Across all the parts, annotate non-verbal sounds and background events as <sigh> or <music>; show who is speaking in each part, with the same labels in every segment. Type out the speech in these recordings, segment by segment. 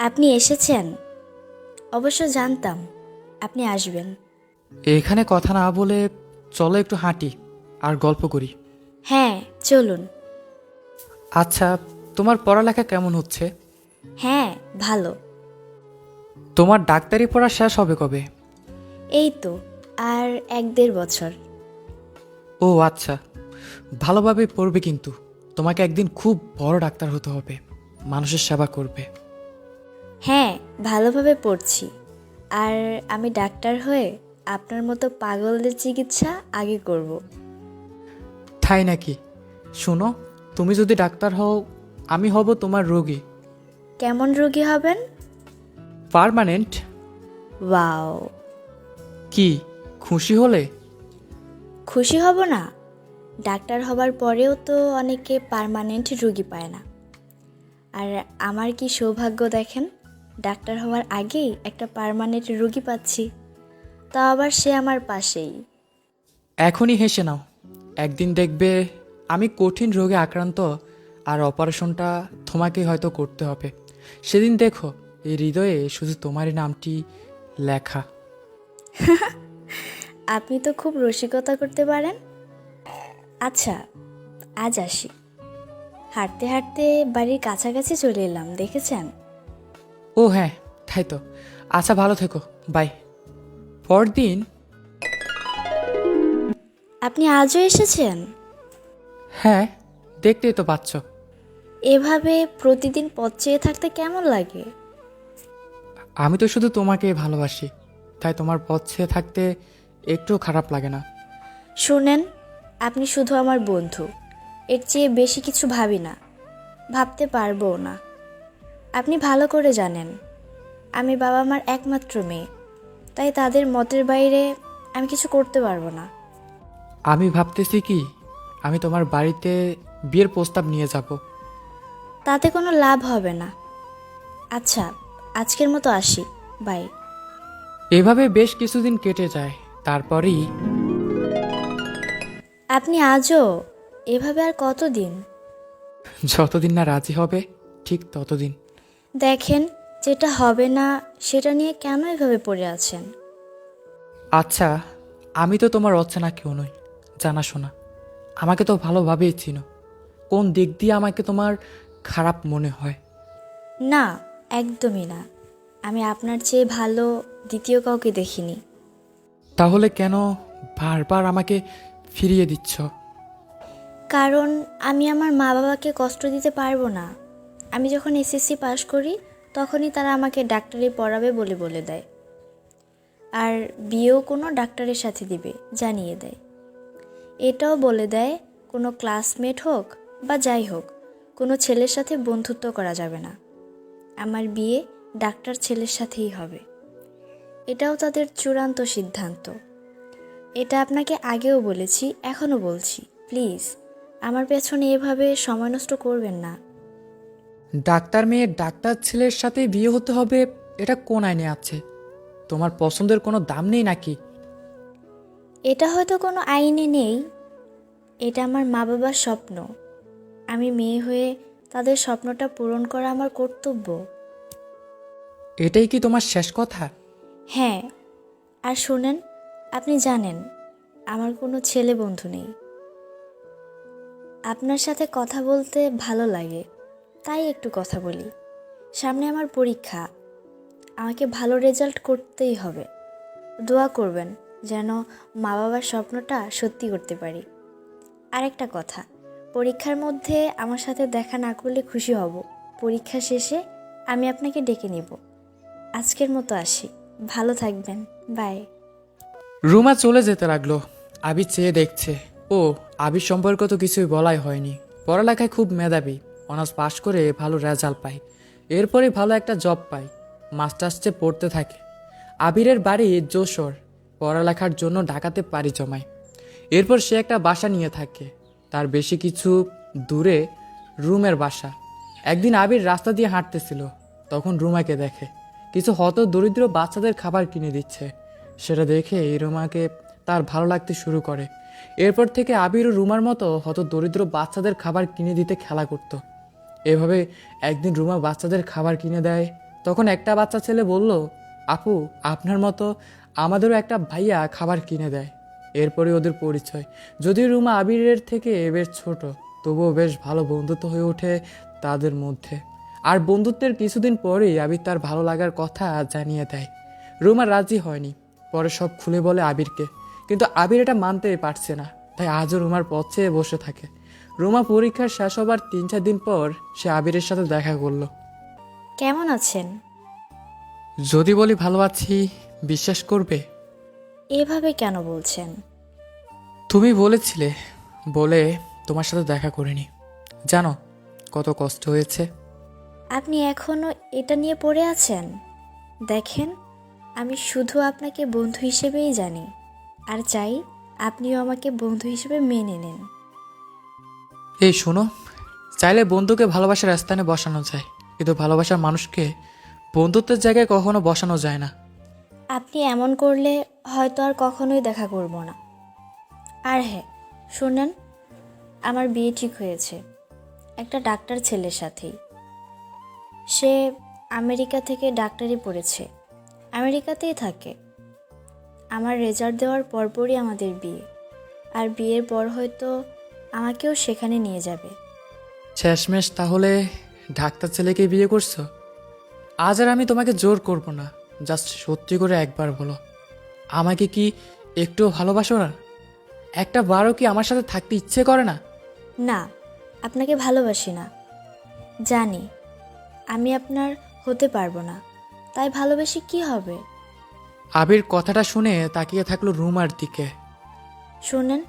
Speaker 1: আপনি এসেছেন? অবশ্য জানতাম আপনি আসবেন।
Speaker 2: এখানে কথা না বলে চলো একটু হাঁটি আর গল্প করি।
Speaker 1: হ্যাঁ চলুন।
Speaker 2: আচ্ছা তোমার পড়ালেখা কেমন হচ্ছে?
Speaker 1: হ্যাঁ ভালো।
Speaker 2: তোমার ডাক্তারি পড়া শেষ হবে কবে?
Speaker 1: এই তো আর এক দেড় বছর।
Speaker 2: ও আচ্ছা ভালোভাবে পড়বে কিন্তু। তোমাকে একদিন খুব বড় ডাক্তার হতে হবে। মানুষের সেবা করবে।
Speaker 1: হ্যাঁ ভালোভাবে পড়ছি। আর আমি ডাক্তার হয়ে আপনার মতো পাগলদের চিকিৎসা আগে করব।
Speaker 2: তাই নাকি? শোনো তুমি যদি ডাক্তার হও আমি হব তোমার রোগী।
Speaker 1: কেমন রোগী হবেন?
Speaker 2: পার্মানেন্ট।
Speaker 1: ওয়াও।
Speaker 2: কি খুশি হলে?
Speaker 1: খুশি হব না। ডাক্তার হবার পরেও তো অনেকে পার্মানেন্ট রোগী পায় না। আর আমার কি সৌভাগ্য দেখেন? ডাক্তার হওয়ার আগেই একটা পার্মানেন্ট রোগী পাচ্ছি। তা আবার সে আমার পাশেই।
Speaker 2: এখনই হেসে নাও। একদিন দেখবে আমি কঠিন রোগে আক্রান্ত আর অপারেশনটা তোমাকে হয়তো করতে হবে। সেদিন দেখো এই হৃদয়ে শুধু তোমারই নামটি লেখা। <laughs>
Speaker 1: আপনি তো খুব রসিকতা করতে পারেন। আচ্ছা আজ আসি। হাঁটতে হাঁটতে বাড়ির কাছাকাছি চলে এলাম দেখেছেন?
Speaker 2: ও হ্যাঁ তাই তো। আচ্ছা ভালো থেকো। বাই। পরদিন
Speaker 1: আপনি আজও এসেছেন?
Speaker 2: হ্যাঁ দেখতেই তো পাচ্ছ।
Speaker 1: এভাবে প্রতিদিন পথ চেয়ে থাকতে কেমন লাগে?
Speaker 2: আমি তো শুধু তোমাকে ভালোবাসি তাই তোমার পথ চেয়ে থাকতে একটু খারাপ লাগে না।
Speaker 1: শুনেন আপনি শুধু আমার বন্ধু এর চেয়ে বেশি কিছু ভাবি না। ভাবতে পারব না। আপনি ভালো করে জানেন। আমি বাবা মার একমাত্র মেয়ে। তাই তাদের মতের বাইরে আমি কিছু করতে পারব না।
Speaker 2: আমি ভাবতেছি কি আমি তোমার বাড়িতে বিয়ের প্রস্তাব নিয়ে যাব।
Speaker 1: তাতে কোনো লাভ হবে না। আচ্ছা আজকের মতো আসি। বাই।
Speaker 2: এভাবে বেশ কিছুদিন কেটে যায়। তারপরেই
Speaker 1: আপনি আজও এভাবে আর কতদিন?
Speaker 2: যতদিন না রাজি হবে ঠিক ততদিন।
Speaker 1: দেখেন যেটা হবে না সেটা নিয়ে কেন এভাবে পড়ে আছেন?
Speaker 2: আচ্ছা আমি তো তোমার অচেনা কেউ নই জানাশোনা। আমাকে তো ভালোভাবেই চিনো। কোন দিক দিয়ে আমাকে তোমার খারাপ মনে হয়?
Speaker 1: না একদমই না। আমি আপনার চেয়ে ভালো দ্বিতীয় কাউকে দেখিনি।
Speaker 2: তাহলে কেন বারবার আমাকে ফিরিয়ে দিচ্ছ?
Speaker 1: কারণ আমি আমার মা বাবাকে কষ্ট দিতে পারব না। আমি যখন এসএসসি পাশ করি, তখনই তারা আমাকে ডাক্তারি পড়াবে বলে বলে দেয়। আর বিয়েও কোনো ডাক্তারের সাথে দিবে, জানিয়ে দেয়। এটাও বলে দেয়, কোনো ক্লাসমেট হোক বা যাই হোক, কোনো ছেলের সাথে বন্ধুত্ব করা যাবে না। আমার বিয়ে ডাক্তার ছেলের সাথেই হবে। এটাও তাদের চূড়ান্ত সিদ্ধান্ত। এটা আপনাকে আগেও বলেছি, এখনও বলছি। প্লিজ, আমার পেছনে এভাবে সময় নষ্ট করবেন না।
Speaker 2: ডাক্তার মেয়ে ডাক্তার ছেলের সাথে বিয়ে হতে হবে এটা কোন আইনে আছে? তোমার পছন্দের কোনো দাম নেই নাকি?
Speaker 1: এটা হয়তো কোনো আইনে নেই। এটা আমার মা বাবার স্বপ্ন। আমি মেয়ে হয়ে তাদের স্বপ্নটা পূরণ করা আমার কর্তব্য।
Speaker 2: এটাই কি তোমার শেষ কথা?
Speaker 1: হ্যাঁ। আর শোনেন আপনি জানেন আমার কোনো ছেলে বন্ধু নেই। আপনার সাথে কথা বলতে ভালো লাগে। তাই একটু কথা বলি। সামনে আমার পরীক্ষা। আমাকে ভালো রেজাল্ট করতেই হবে। দোয়া করবেন যেন মা বাবার স্বপ্নটা সত্যি করতে পারি। আরেকটা কথা, পরীক্ষার মধ্যে আমার সাথে দেখা না করলে খুশি হব। পরীক্ষা শেষে আমি আপনাকে ডেকে নেব। আজকের মতো আসি। ভালো থাকবেন। বাই।
Speaker 2: রুমা চলে যেতে লাগল। আবি চেয়ে দেখছে। ও, আবির সম্পর্কে তো কিছুই বলাই হয়নি। পড়ালেখায় খুব মেধাবী। অনার্স পাশ করে ভালো রেজাল্ট পায় এরপরে ভালো একটা জব পায় মাস্টার্সে পড়তে থাকে। আবিরের বাড়ি যশোর। পড়ালেখার জন্য ঢাকাতে পাড়ি জমায়। এরপর সে একটা বাসা নিয়ে থাকে। তার বেশি কিছু দূরে রুমের বাসা। একদিন আবির রাস্তা দিয়ে হাঁটতেছিল। তখন রুমাকে দেখে। কিছু হত দরিদ্র বাচ্চাদের খাবার কিনে দিচ্ছে। সেটা দেখে এই রুমাকে তার ভালো লাগতে শুরু করে। এরপর থেকে আবির ও রুমার মতো হত দরিদ্র বাচ্চাদের খাবার কিনে দিতে খেলা করত। এভাবে একদিন রুমা বাচ্চাদের খাবার কিনে দেয়। তখন একটা বাচ্চা ছেলে বলল, আপু, আপনার মতো আমাদেরও একটা ভাইয়া খাবার কিনে দেয়। এরপরে ওদের পরিচয়। যদিও রুমা আবিরের থেকে বেশ ছোট, তবুও বেশ ভালো বন্ধুত্ব হয়ে ওঠে তাদের মধ্যে। আর বন্ধুত্বের কিছুদিন পরেই আবির তার ভালো লাগার কথা জানিয়ে দেয়। রুমা রাজি হয়নি, পরে সব খুলে বলে আবিরকে। কিন্তু আবির এটা মানতে পারছে না। তাই আজও রুমার পথে বসে থাকে। রুমা পরীক্ষার শেষ হবার তিন চার দিন পর সে আবিরের সাথে দেখা করল।
Speaker 1: কেমন আছেন?
Speaker 2: যদি বলি ভালো আছি বিশ্বাস করবে?
Speaker 1: এভাবে কেন বলছেন?
Speaker 2: তুমি বলেছিলে বলে তোমার সাথে দেখা করিনি। জানো কত কষ্ট হয়েছে।
Speaker 1: আপনি এখনও এটা নিয়ে পড়ে আছেন? দেখেন আমি শুধু আপনাকে বন্ধু হিসেবেই জানি। আর চাই আপনিও আমাকে বন্ধু হিসেবে মেনে নেন।
Speaker 2: এই শোনো, চাইলে বন্ধুকে ভালোবাসার স্থানে বসানো যায়, কিন্তু ভালোবাসার মানুষকে বন্ধুত্বের জায়গায় কখনো বসানো যায় না।
Speaker 1: আপনি এমন করলে হয়তো আর কখনোই দেখা করব না। আর হ্যাঁ শুনেন, আমার বিয়ে ঠিক হয়েছে, একটা ডাক্তার ছেলের সাথেই। সে আমেরিকা থেকে ডাক্তারি পড়েছে, আমেরিকাতেই থাকে। আমার রেজাল্ট দেওয়ার পরপরই আমাদের বিয়ে, আর বিয়ের পর হয়তো আমাকেও সেখানে নিয়ে যাবে।
Speaker 2: শেষমেশ তাহলে ডাক্তার ছেলেকে বিয়ে করছ? আজ আর আমি তোমাকে জোর করব না জাস্ট সত্যি করে একবার বলো। আমাকে কি একটুও ভালোবাসো না? একটা বারও কি আমার সাথে থাকতে ইচ্ছে করে না?
Speaker 1: না আপনাকে ভালোবাসি না। জানি আমি আপনার হতে পারব না তাই ভালোবেসে কি হবে?
Speaker 2: আবির কথাটা শুনে তাকিয়ে থাকল রুমার দিকে।
Speaker 1: শোনেন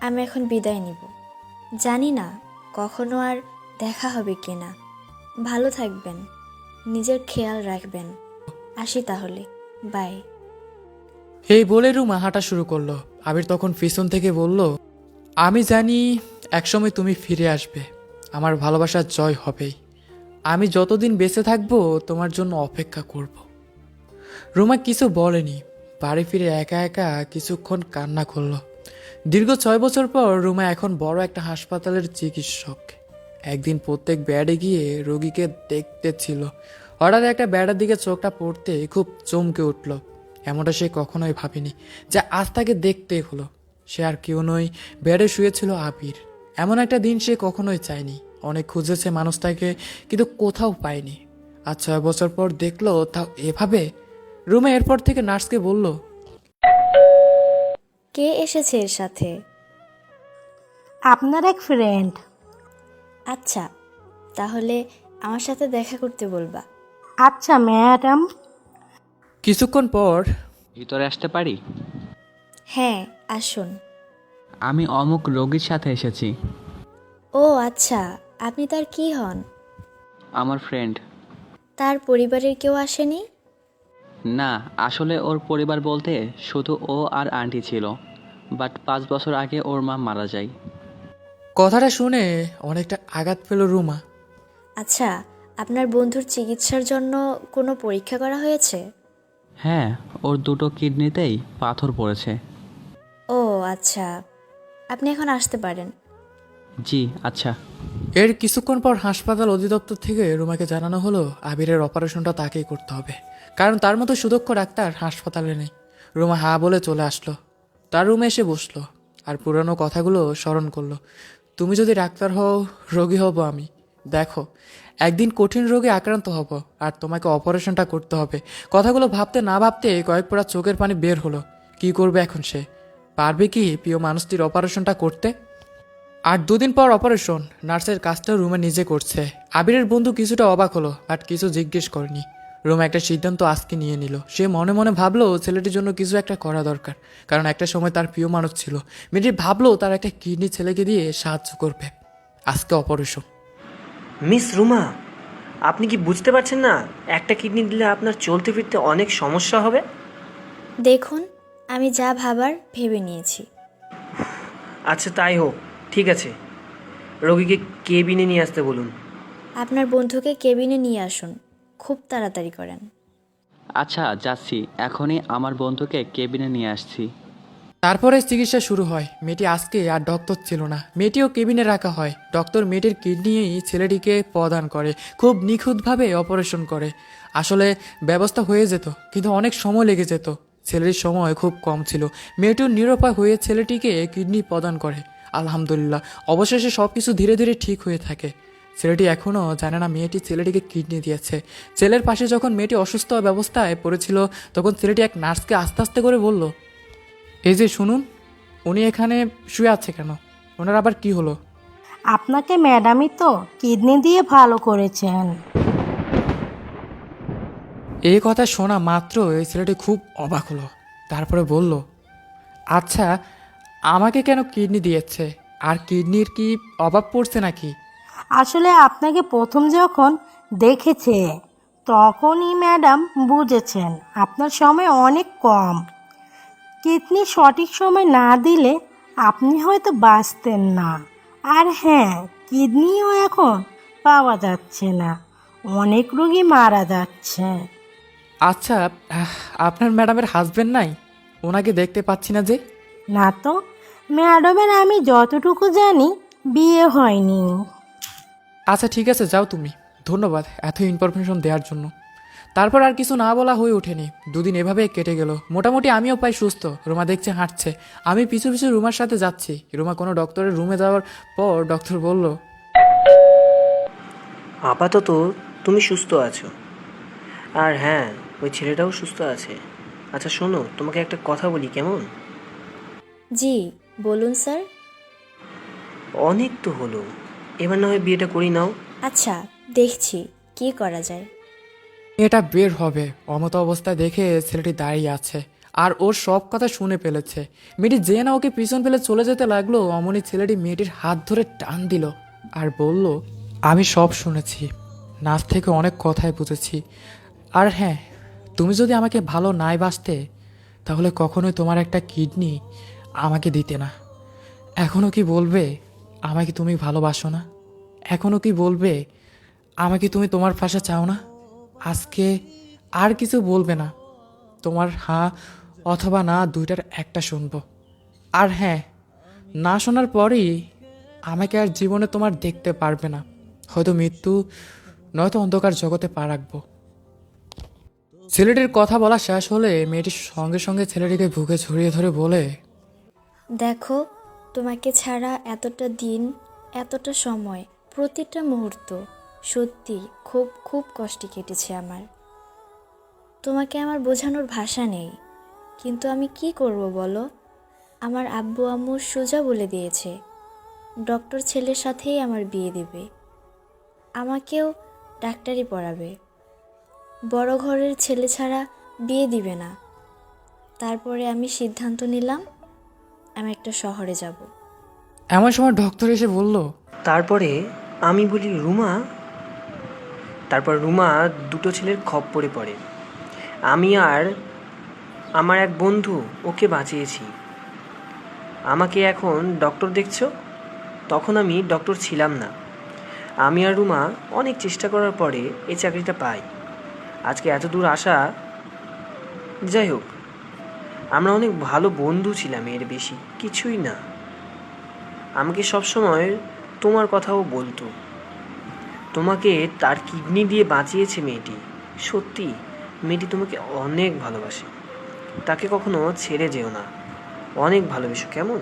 Speaker 1: আমি এখন বিদায় নিব। জানি না কখনো আর দেখা হবে কি না। ভালো থাকবেন, নিজের খেয়াল রাখবেন। আসি তাহলে, বাই।
Speaker 2: এই বলে রুমা হাঁটা শুরু করল। আবির তখন পিছন থেকে বলল, আমি জানি একসময় তুমি ফিরে আসবে। আমার ভালোবাসার জয় হবেই। আমি যতদিন বেঁচে থাকব, তোমার জন্য অপেক্ষা করব। রুমা কিছু বলেনি। বাড়ি ফিরে একা একা কিছুক্ষণ কান্না করল। দীর্ঘ ছয় বছর পর রুমা এখন বড় একটা হাসপাতালের চিকিৎসক। একদিন প্রত্যেক ব্যাডে গিয়ে রোগীকে দেখতে ছিল। হঠাৎ একটা ব্যাডের দিকে চোখটা পড়তে খুব চমকে উঠল। এমনটা সে কখনোই ভাবেনি যে আজ তাকে দেখতে হলো। সে আর কেউ নয় ব্যাডে শুয়েছিল আবির। এমন একটা দিন সে কখনোই চায়নি। অনেক খুঁজেছে মানুষটাকে, কিন্তু কোথাও পায়নি। আর ছয় বছর পর দেখল তাও এভাবে। রুমে এরপর থেকে নার্সকে বলল
Speaker 1: কে এসেছে এর সাথে?
Speaker 3: আপনার এক ফ্রেন্ড
Speaker 1: আচ্ছা তাহলে আমার সাথে দেখা করতে বলবা।
Speaker 3: আচ্ছা ম্যাডাম
Speaker 2: কিছুক্ষণ পর
Speaker 4: ভিতরে আসতে পারি?
Speaker 1: হ্যাঁ আসুন।
Speaker 4: আমি অমুক রোগীর সাথে এসেছি।
Speaker 1: ও আচ্ছা আপনি তার কি হন?
Speaker 4: আমার ফ্রেন্ড
Speaker 1: তার পরিবারের কেউ আসেনি?
Speaker 4: না আসলে ওর পরিবার বলতে শুধু ও আর আন্টি ছিল। বাট পাঁচ বছর আগে ওর মা মারা যায়।
Speaker 2: কথাটা শুনে অনেকটা আঘাত পেল রুমা।
Speaker 1: আচ্ছা আপনার বন্ধুর চিকিৎসার জন্য কোনো পরীক্ষা করা হয়েছে?
Speaker 4: হ্যাঁ ওর দুটো কিডনিতেই পাথর পড়েছে।
Speaker 1: ও আচ্ছা। আপনি এখন আসতে পারেন।
Speaker 4: জি আচ্ছা।
Speaker 2: এর কিছুক্ষণ পর হাসপাতাল অধিদপ্তর থেকে রুমাকে জানানো হলো আবিরের অপারেশনটা তাকেই করতে হবে। কারণ তার মতো সুদক্ষ ডাক্তার হাসপাতালে নেই। রুমা হা বলে চলে আসলো। তার রুমে এসে বসল আর পুরানো কথাগুলো স্মরণ করল। তুমি যদি ডাক্তার হও, রোগী হব আমি। দেখো, একদিন কঠিন রোগে আক্রান্ত হব আর তোমাকে অপারেশনটা করতে হবে। কথাগুলো ভাবতে না ভাবতে কয়েক পোড়া চোখের পানি বের হলো। কি করবে এখন সে? পারবে কি প্রিয় মানুষটির অপারেশনটা করতে? আর দুদিন পর অপারেশন, নার্সের কাজটা রুমে নিজে করছে। আবিরের বন্ধু কিছুটা অবাক হলো বাট কিছু জিজ্ঞেস করেনি। রুম একটা সিদ্ধান্ত আজকে নিয়ে নিল। সে মনে মনে ভাবলো ছেলেটির জন্য কিছু একটা করা দরকার। কারণ একটা সময় তার প্রিয় মানুষ ছিল। মেয়েটি ভাবলো তার একটা কিডনি ছেলেকে দিয়ে সাহায্য করবে। আজকে অপারেশন।
Speaker 5: মিস রুমা আপনি কি বুঝতে পারছেন না একটা কিডনি দিলে আপনার চলতে ফিরতে অনেক সমস্যা হবে?
Speaker 1: দেখুন আমি যা ভাবার ভেবে নিয়েছি।
Speaker 5: আচ্ছা তাই হোক ঠিক আছে। রোগীকে কেবিনে নিয়ে আসতে বলুন।
Speaker 1: আপনার বন্ধুকে কেবিনে নিয়ে আসুন। খুব তাড়াতাড়ি করেন।
Speaker 4: আচ্ছা যাচ্ছি। এখনই আমার বন্ধুকে কেবিনে নিয়ে আসছি।
Speaker 2: তারপরে চিকিৎসা শুরু হয়। মেয়েটি আজকে আর ডক্টর ছিল না। মেয়েটিও কেবিনে রাখা হয়। ডক্টর মেয়েটির কিডনি ছেলেটিকে প্রদান করে। খুব নিখুঁতভাবে অপারেশন করে। আসলে ব্যবস্থা হয়ে যেত কিন্তু অনেক সময় লেগে যেত। ছেলেটির সময় খুব কম ছিল। মেয়েটিও নিরুপায় হয়ে ছেলেটিকে কিডনি প্রদান করে। আলহামদুলিল্লাহ অবশেষে সব কিছু ধীরে ধীরে ঠিক হয়ে থাকে। ছেলেটি এখনও জানে না মেয়েটি ছেলেটিকে কিডনি দিয়েছে। ছেলের পাশে যখন মেয়েটি অসুস্থ ব্যবস্থায় পড়েছিল তখন ছেলেটি এক নার্সকে আস্তে আস্তে করে বলল এই যে শুনুন উনি এখানে শুয়ে আছে কেন? ওনার আবার কি হলো?
Speaker 3: আপনাকে ম্যাডামই তো কিডনি দিয়ে ভালো করেছেন।
Speaker 2: এই কথা শোনা মাত্র এই ছেলেটি খুব অবাক হলো। তারপরে বলল আচ্ছা আমাকে কেন কিডনি দিয়েছে? আর কিডনির কি অভাব পড়ছে নাকি?
Speaker 3: আসলে আপনাকে প্রথম যখন দেখেছে তখনই ম্যাডাম বুঝেছেন আপনার সময় অনেক কম। কিডনি সঠিক সময় না দিলে আপনি হয়তো বাঁচতেন না। আর হ্যাঁ কিডনিও এখন পাওয়া যাচ্ছে না অনেক রোগী মারা যাচ্ছে।
Speaker 2: আচ্ছা আপনার ম্যাডামের হাজবেন্ড নাই? ওনাকে দেখতে পাচ্ছি না যে?
Speaker 3: না তো ম্যাডামের আমি যতটুকু জানি বিয়ে হয়নি।
Speaker 2: আচ্ছা ঠিক আছে যাও তুমি। ধন্যবাদ এত ইনফরমেশন দেওয়ার জন্য। তারপর আর কিছু না বলা হয়ে ওঠেনি। দুদিন এভাবে কেটে গেল। মোটামুটি আমিও পাই সুস্থ। রুমা দেখছে হাঁটছে। আমি পিছু পিছু রুমার সাথে যাচ্ছি। রুমা কোনো ডক্টরের রুমে যাওয়ার পর ডক্টর বলল
Speaker 5: আপাতত তুমি সুস্থ আছো। আর হ্যাঁ ওই ছেলেটাও সুস্থ আছে। আচ্ছা শোনো তোমাকে একটা কথা বলি কেমন?
Speaker 1: জি বলুন স্যার।
Speaker 5: অনেক তো হলো। এবার না হয় বিয়েটা করি নাও।
Speaker 1: আচ্ছা দেখছি কি করা যায়।
Speaker 2: এটা বের হবে অমত অবস্থায় দেখে ছেলেটি দাঁড়িয়ে আছে আর ওর সব কথা শুনে ফেলেছে। মেয়েটি যে না ওকে পিছন ফেলে চলে যেতে লাগল অমনি ছেলেটি মেয়েটির হাত ধরে টান দিল আর বলল আমি সব শুনেছি নাচ থেকে অনেক কথাই বুঝেছি। আর হ্যাঁ তুমি যদি আমাকে ভালো নাই বাসতে তাহলে কখনোই তোমার একটা কিডনি আমাকে দিতে না। এখনও কি বলবে? আমাকে তুমি ভালোবাসো না। এখনও কি বলবে? আমাকে তুমি তোমার পাশে চাও না? আজকে আর কিছু বলবে না। তোমার হ্যাঁ অথবা না দুইটার একটা শুনব। আর হ্যাঁ না শোনার পরেই আমাকে আর জীবনে তোমার দেখতে পারবে না। হয়তো মৃত্যু, নয়তো অন্ধকার জগতে পা রাখব। ছেলেটির কথা বলা শেষ হলে মেয়েটির সঙ্গে সঙ্গে ছেলেটিকে বুকে ছড়িয়ে ধরে বলে,
Speaker 1: দেখো তোমাকে ছাড়া এতটা দিন, এতটা সময়, প্রতিটা মুহূর্ত সত্যি খুব খুব কষ্টে কেটেছে আমার। তোমাকে আমার বোঝানোর ভাষা নেই, কিন্তু আমি কি করব বলো? আমার আব্বু আম্মু সোজা বলে দিয়েছে, ডক্টর ছেলের সাথেই আমার বিয়ে দেবে। আমাকেও ডাক্তারি পড়াবে। বড় ঘরের ছেলে ছাড়া বিয়ে দিবে না। তারপরে আমি সিদ্ধান্ত নিলাম আমি একটা শহরে যাব।
Speaker 2: এমন সময় ডক্টর এসে বলল
Speaker 5: তারপরে আমি বলি রুমা? তারপর রুমা দুটো ছেলের খপ্পরে পড়ে আমি আর আমার এক বন্ধু ওকে বাঁচিয়েছি। আমাকে এখন ডক্টর দেখছ? তখন আমি ডক্টর ছিলাম না। আমি আর রুমা অনেক চেষ্টা করার পরে এই চাকরিটা পাই। আজকে এত দূর আসা যাই হোক আমরা অনেক ভালো বন্ধু ছিলাম এর বেশি, কিছুই না। আমাকে সবসময় তোমার কথাও বলতো। তোমাকে তার কিডনি দিয়ে বাঁচিয়েছে মেয়েটি। সত্যি, মেয়েটি তোমাকে অনেক ভালোবাসে। তাকে কখনো ছেড়ে যেও না। অনেক ভালোবেসো, কেমন?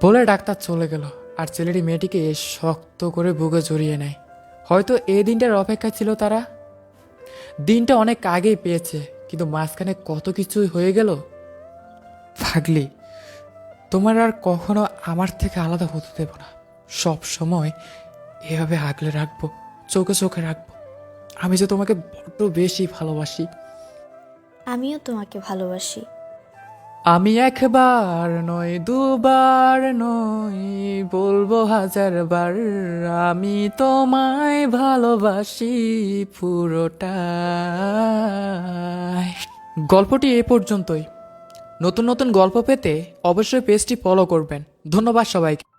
Speaker 2: বলে ডাক্তার চলে গেল, আর ছেলেটি মেয়েটিকে শক্ত করে বুকে জড়িয়ে নেয়। হয়তো এই দিনটার অপেক্ষা ছিল তারা? দিনটা অনেক আগেই পেয়েছে। কিন্তু মাঝখানে কত কিছুই হয়ে গেল? পাগলি, তোমার আর কখনো আমার থেকে আলাদা হতে দেব না। সব সময় এভাবে আগলে রাখব, চোখে চোখে রাখব। আমি যে তোমাকে বড্ড বেশি ভালোবাসি।
Speaker 1: আমিও তোমাকে ভালোবাসি।
Speaker 2: আমি একবার নয় দুবার নই, বলব হাজারবার, আমি তোমায় ভালোবাসি পুরোটা গল্পটি এ পর্যন্তই। নতুন নতুন গল্প পেতে অবশ্যই পেজটি ফলো করবেন। ধন্যবাদ সবাইকে।